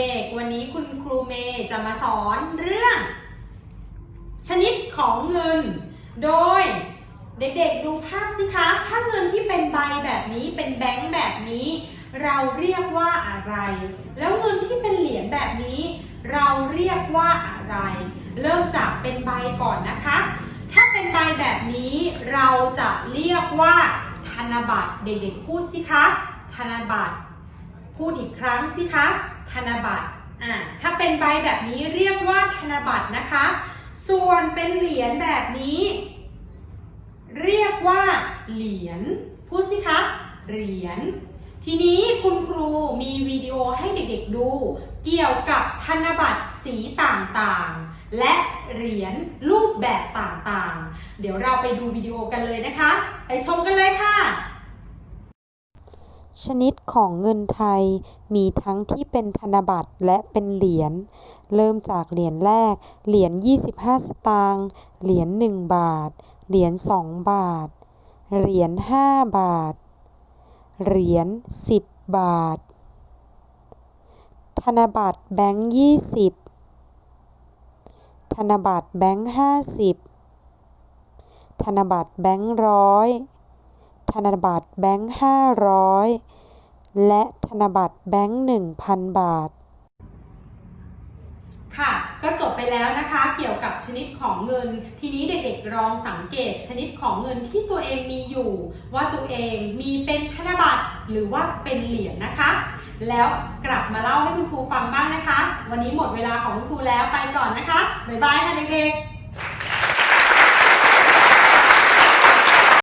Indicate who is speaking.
Speaker 1: ด็กวันนี้คุณครูเมย์จะมาสอนเรื่อง ชนิดของเงิน โดยเด็กๆ ดูภาพสิคะ ถ้าเงินที่เป็นใบแบบนี้เป็นแบงค์แบบนี้ เราเรียกว่าอะไร แล้วเงินที่เป็นเหรียญแบบนี้ เราเรียกว่าอะไร เริ่มจากเป็นใบก่อนนะคะ ถ้าเป็นใบแบบนี้เราจะเรียกว่าธนบัตรเด็กๆพูดสิคะธนบัตร พูดอีกครั้งสิคะ ธนบัตรอ่าถ้าเป็นใบแบบนี้เรียกว่าธนบัตรนะคะ ส่วนเป็นเหรียญแบบนี้ เรียกว่า เหรียญพูดสิคะ เหรียญทีนี้คุณครูมีวิดีโอให้เด็กๆดู เกี่ยวกับธนบัตรสีต่างๆ และเหรียญรูปแบบต่างๆ เดี๋ยวเราไปดูวิดีโอกันเลยนะคะ ไปชมกันเลยค่ะ
Speaker 2: ชนิดของเงินไทยมีทั้งที่เป็นธนบัตรและเป็นเหรียญ เริ่มจากเหรียญแรก เหรียญ 25 สตางค์ เหรียญ 1 บาท เหรียญ 2 บาท เหรียญ 5 บาท เหรียญ 10 บาท ธนบัตรแบงค์ 20 ธนบัตรแบงค์ 50 ธนบัตรแบงค์ร้อย ธนบัตรแบงค์ห้าร้อยและธนบัตรแบงค์หนึ่งพันบาท
Speaker 1: ค่ะ ก็จบไปแล้วนะคะเกี่ยวกับชนิดของเงิน ทีนี้เด็กๆลองสังเกตชนิดของเงินที่ตัวเองมีอยู่ ว่าตัวเองมีเป็นธนบัตรหรือว่าเป็นเหรียญนะคะ แล้วกลับมาเล่าให้คุณครูฟังบ้างนะคะ วันนี้หมดเวลาของคุณครูแล้วไปก่อนนะคะบ๊ายบายค่ะเด็กๆ